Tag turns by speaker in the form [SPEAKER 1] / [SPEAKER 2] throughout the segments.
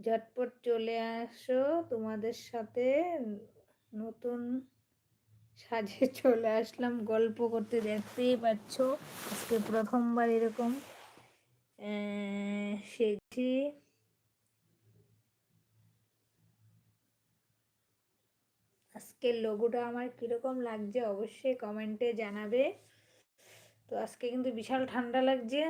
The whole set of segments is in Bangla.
[SPEAKER 1] ঝটপট চলে আসো, তোমাদের সাথে নতুন সাজে চলে আসলাম, গল্প করতে দেখতেই পাচ্ছ। আজকে প্রথমবার এরকম সেটি আজকের লোগোটা আমার কীরকম লাগছে অবশ্যই কমেন্টে জানাবে। তো আজকে কিন্তু বিশাল ঠান্ডা লাগছে।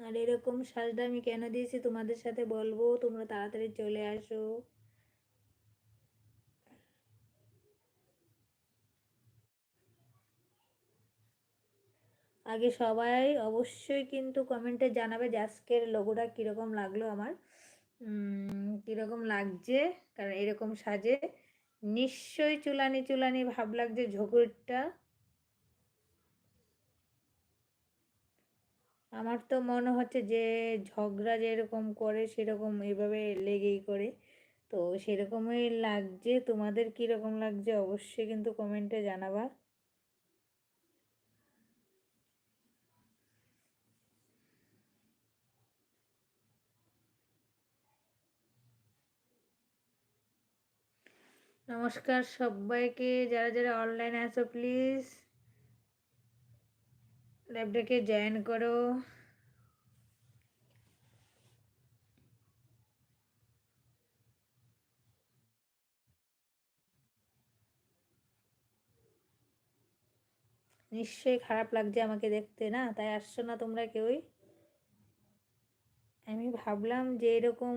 [SPEAKER 1] আর এরকম সাজটা আমি কেন দিয়েছি তোমাদের সাথে বলব? তোমরা তাড়াতাড়ি চলে আসো। আগে সবাই অবশ্যই কিন্তু কমেন্টে জানাবে যে আজকের লোগোটা কীরকম লাগল আমার। কীরকম লাগছে? কারণ এরকম সাজে নিশ্চয়ই চুলানি চুলানি ভাব লাগছে ঝুঁকুরটা। আমার তো মনে হচ্ছে যে ঝগড়া যেরকম করে সেরকম এভাবে লেগেই করে। তো সেরকমই লাগছে। তোমাদের কীরকম লাগছে অবশ্যই কিন্তু কমেন্টে জানাবা। নমস্কার সবাইকে, যারা যারা অনলাইনে আছো প্লিজ ল্যাবটাকে জয়েন করো। নিশ্চয়ই খারাপ লাগছে আমাকে দেখতে, না? তাই আসছো না তোমরা কেউই? আমি ভাবলাম যে এরকম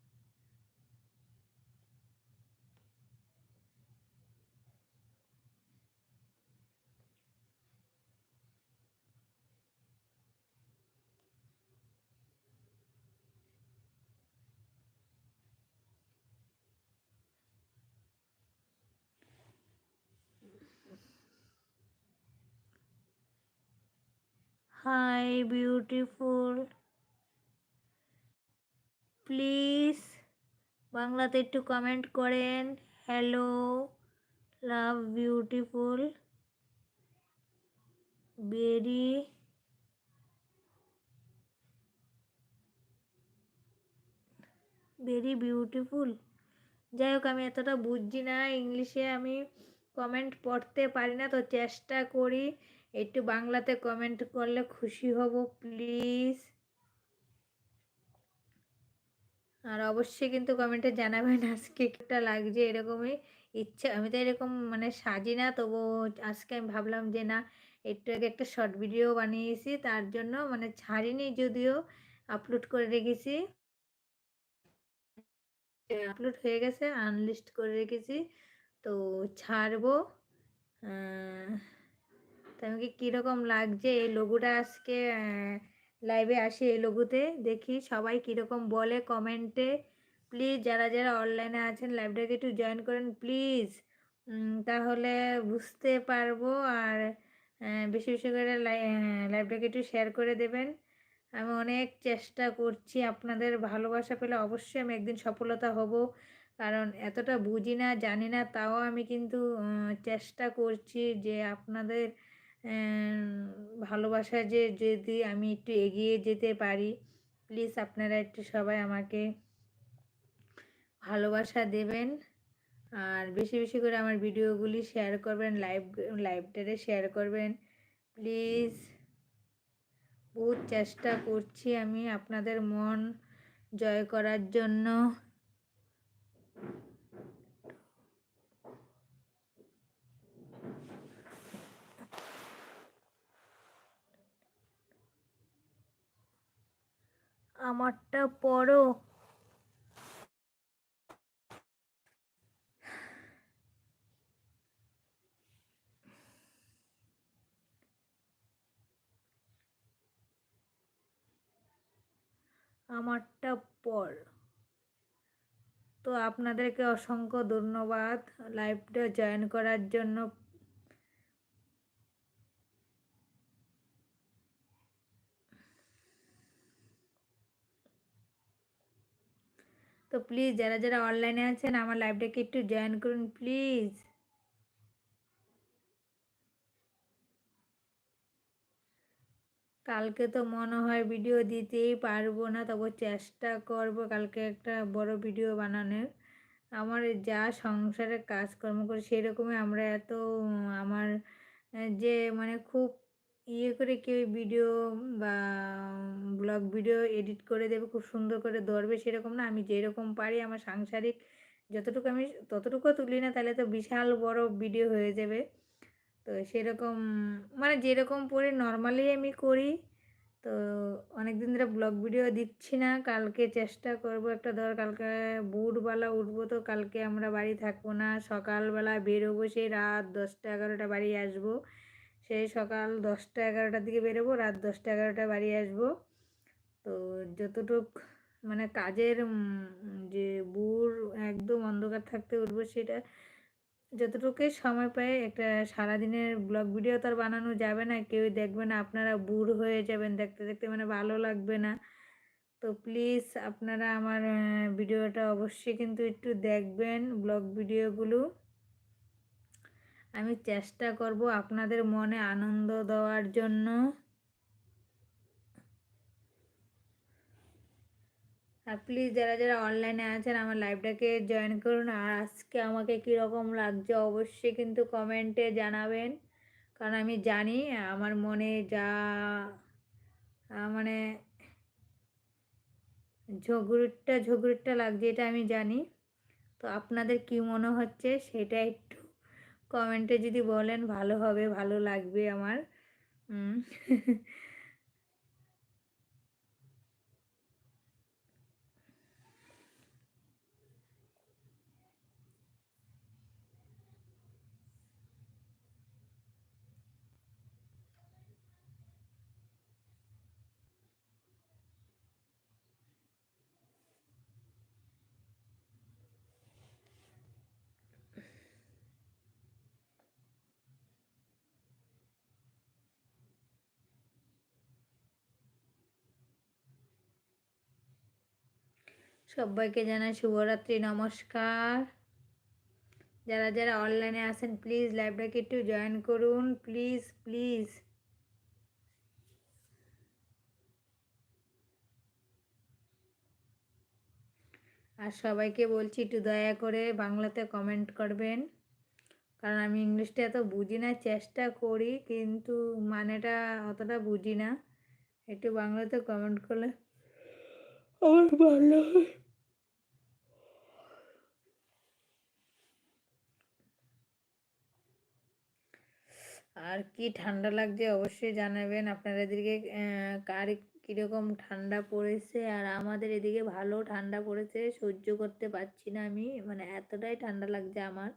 [SPEAKER 1] হাই বিউটিফুল প্লিজ বাংলাতে একটু কমেন্ট করেন। Hello love beautiful very very beautiful যাই হোক আমি এতটা বুঝছি না ইংলিশে আমি কমেন্ট পড়তে পারি না, তো চেষ্টা করি। একটু বাংলাতে কমেন্ট করলে খুশি হব প্লিজ আর অবশ্যই কিন্তু কমেন্টে জানাবেন আজকে একটা লাগছে এরকমই ইচ্ছা। আমি তো এরকম মানে সাজি না, তবু আজকে আমি ভাবলাম যে না, একটু আগে একটা শর্ট ভিডিও বানিয়েছি, তার জন্য মানে ছাড়িনি যদিও আপলোড করে রেখেছি। আপলোড হয়ে গেছে আনলিস্ট করে রেখেছি, তো ছাড়বো। তো আমাকে কীরকম লাগছে। এই লোগোটা আজকে লাইভে আসি এই লোগোতে দেখি সবাই কীরকম বলে কমেন্টে প্লিজ যারা যারা অনলাইনে আছেন লাইভটাকে একটু জয়েন করেন প্লিজ তাহলে বুঝতে পারব আর বেশি বেশি করে লাইভটাকে একটু শেয়ার করে দেবেন। আমি অনেক চেষ্টা করছি আপনাদের ভালোবাসা পেলে অবশ্যই আমি একদিন সফলতা হব। কারণ এতটা বুঝি না, জানি না, তাও আমি কিন্তু চেষ্টা করছি যে আপনাদের ভালোবাসা যে যদি আমি একটু এগিয়ে যেতে পারি প্লিজ আপনারা একটু সবাই আমাকে ভালোবাসা দেবেন। আর বেশি বেশি করে আমার ভিডিওগুলি শেয়ার করবেন লাইভ লাইভটারে শেয়ার করবেন। প্লিজ বহুত চেষ্টা করছি আমি আপনাদের মন জয় করার জন্য। আমারটা পড়ো। আমারটা পর তো আপনাদেরকে অসংখ্য ধন্যবাদ লাইভটা জয়েন করার জন্য। তো প্লিজ যারা যারা অনলাইনে আছেন, আমার লাইভটাকে একটু জয়েন করুন প্লিজ কালকে তো মনে হয় ভিডিও দিতেই পারব না, তবু চেষ্টা করব কালকে একটা বড় ভিডিও বানানোর। আমার যা সংসারে কাজকর্ম করি, সেরকমই আমরা এত, আমার, যে মানে খুব ইয়ে করে কেউ ভিডিও বা ব্লগ ভিডিও এডিট করে দেবে, খুব সুন্দর করে ধরবে সেরকম না? আমি যেরকম পারি আমার সাংসারিক যতটুকু আমি, ততটুকু তুলি না, তাহলে তো বিশাল বড় ভিডিও হয়ে যাবে। তো সেরকম মানে যেরকম পরে নর্মালি আমি করি, তো অনেক দিন ধরে ব্লগ ভিডিও দিচ্ছি না। কালকে চেষ্টা করব একটা, ধর কালকে বুটবেলা উঠবো তো কালকে আমরা বাড়ি থাকব না, সকালবেলা বেরোবো সেই রাত দশটা এগারোটা বাড়ি আসব। সেই সকাল দশটা এগারোটার দিকে বেরোবো, রাত দশটা এগারোটা বাড়ি আসব। তো যতটুক মানে কাজের যে বুড় একদম অন্ধকার থাকতে উঠবো সেটা যতটুকুই সময় পাই একটা সারাদিনের ব্লগ ভিডিও তো আর বানানো যাবে না। কেউ দেখবে না, আপনারা বুড় হয়ে যাবেন দেখতে দেখতে মানে ভালো লাগবে না। তো প্লিজ আপনারা আমার ভিডিওটা অবশ্যই কিন্তু একটু দেখবেন, ব্লগ ভিডিওগুলো। আমি চেষ্টা করব আপনাদের মনে আনন্দ দেওয়ার জন্য। আর প্লিজ যারা যারা অনলাইনে আছেন, আমার লাইভটাকে জয়েন করুন। আর আজকে আমাকে কীরকম লাগছে অবশ্যই কিন্তু কমেন্টে জানাবেন। কারণ আমি জানি, আমার মনে যা মানে ঝগড়ুটটা ঝগড়ুটটা লাগছে, এটা আমি জানি। তো আপনাদের কি মনে হচ্ছে, সেটা একটু কমেন্টে যদি বলেন ভালো হবে ভালো লাগবে আমার। সবাইকে জানাই শুভরাত্রি, নমস্কার। যারা যারা অনলাইনে আছেন প্লিজ লাইভটাকে একটু জয়েন করুন। প্লিজ প্লিজ আর সবাইকে বলছি, একটু দয়া করে বাংলাতে কমেন্ট করবেন। কারণ আমি ইংলিশটা এত বুঝি না, চেষ্টা করি, কিন্তু মানেটা অতটা বুঝি না। একটু বাংলাতে কমেন্ট করলে আমার ভালো হয়। আর কি ঠান্ডা লাগছে অবশ্যই জানাবেন। আপনারা এদিকে কার কীরকম ঠান্ডা পড়েছে? আর আমাদের এদিকে ভালো ঠান্ডা পড়েছে, সহ্য করতে পারছি না আমি। মানে এতটাই ঠান্ডা লাগছে আমার।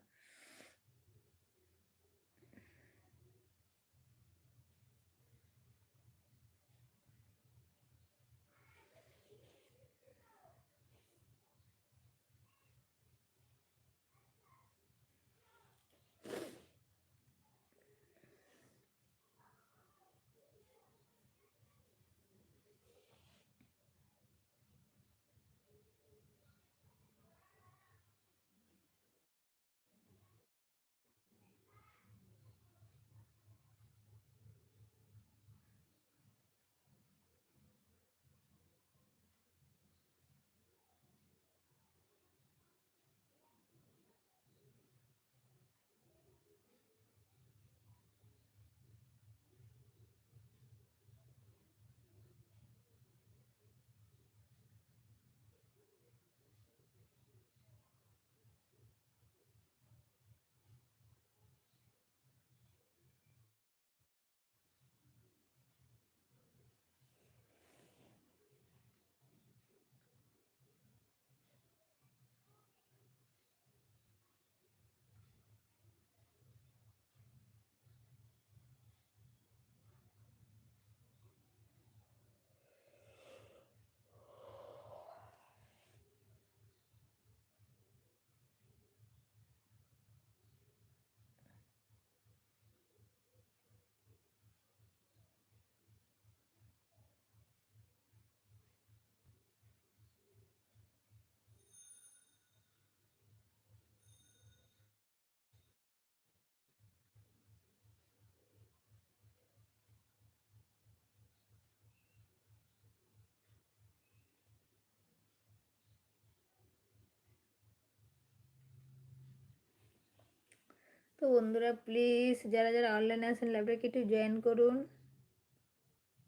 [SPEAKER 1] তো বন্ধুরা প্লিজ যারা যারা অনলাইনে আছেন লাইভটাকে একটু জয়েন করুন।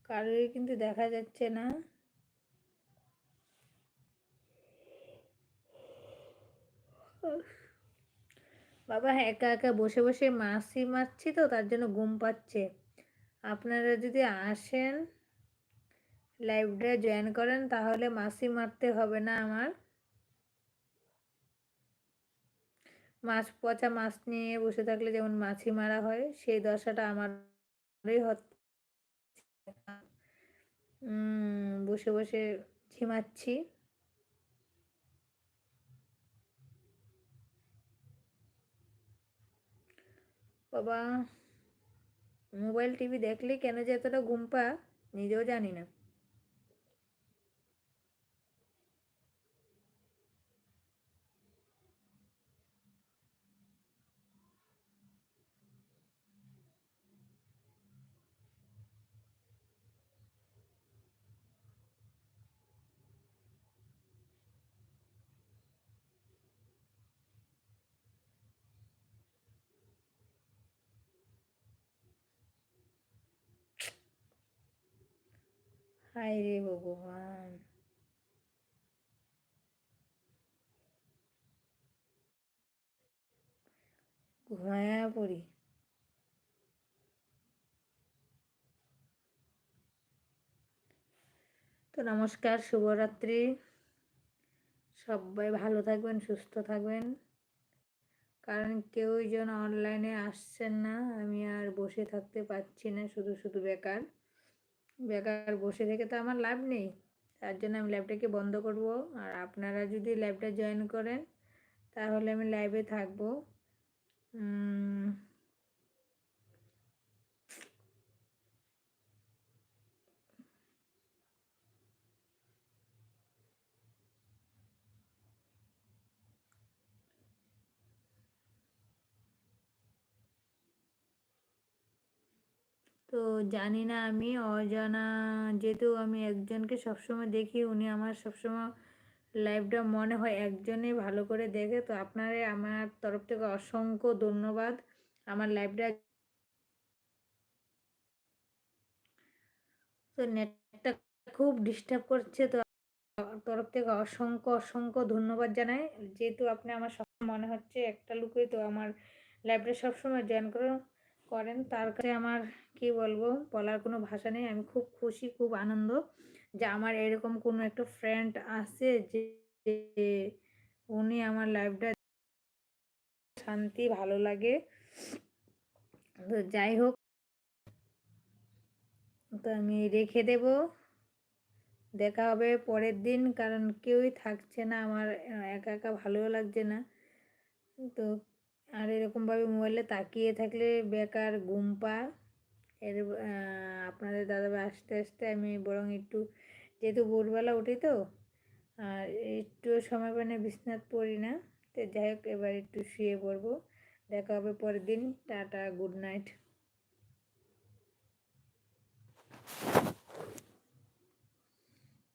[SPEAKER 1] কারোরই কিন্তু দেখা যাচ্ছে না। বাবা, একা একা বসে বসে মাছি মারছি তো, তার জন্য ঘুম পাচ্ছে। আপনারা যদি আসেন লাইভটা জয়েন করেন, তাহলে মাছি মারতে হবে না আমার। মাছ, পচা মাছ নিয়ে বসে থাকলে যেমন মাছি মারা হয়, সেই দশাটা আমারই বসে বসে ঝিমাচ্ছি। বাবা, মোবাইল টিভি দেখলে কেন যে এতটা ঘুম পা, নিজেও জানি না। হায় রে ভগবান ঘুমায়া পড়ি তো নমস্কার, শুভরাত্রি। সবাই ভালো থাকবেন, সুস্থ থাকবেন। কারণ কেউই যেন অনলাইনে আসছেন না, আমি আর বসে থাকতে পারছি না, শুধু শুধু বেকার। বেকার বসে থেকে তো আমার লাভ নেই। তার জন্য আমি ল্যাবটাকে বন্ধ করব। আর আপনারা যদি ল্যাবটা জয়েন করেন, তাহলে আমি লাইভে থাকব। তো জানি না, আমি অজানা। যেহেতু আমি একজনকে সবসময় দেখি, উনি আমার সবসময় লাইভটা মনে হয় একজনেই ভালো করে দেখে। তো আপনারা, আমার তরফ থেকে অসংখ্য ধন্যবাদ আমার লাইভটা তো নেটটা খুব ডিস্টার্ব করছে, তো তরফ থেকে অসংখ্য অসংখ্য ধন্যবাদ জানাই। যেহেতু আপনি আমার সব মনে হচ্ছে একটা লুকই, তো আমার লাইভটা সবসময় জয়েন করুন। করেন, তার কাছে আমার, কি বলব, বলার কোনো ভাষা নেই। আমি খুব খুশি, খুব আনন্দ যে আমার এরকম কোনো একটা ফ্রেন্ড আছে যে উনি আমার লাইফটা শান্তি, ভালো লাগে। তো যাই হোক, তো আমি রেখে দেব। দেখা হবে পরের দিন, কারণ কেউই থাকছে না, আমার একা একা ভালোও লাগছে না। তো আর এরকমভাবে মোবাইলে তাকিয়ে থাকলে বেকার ঘুম পা এর আপনাদের দাদাভাই আস্তে আস্তে আমি বরং একটু, যেহেতু ভোরবেলা উঠি তো, আর একটু সময় মানে বিছনাথ পড়ি না, তো যাই হোক এবার একটু শুয়ে পড়ব। দেখা হবে পরের দিন। Tata, good night.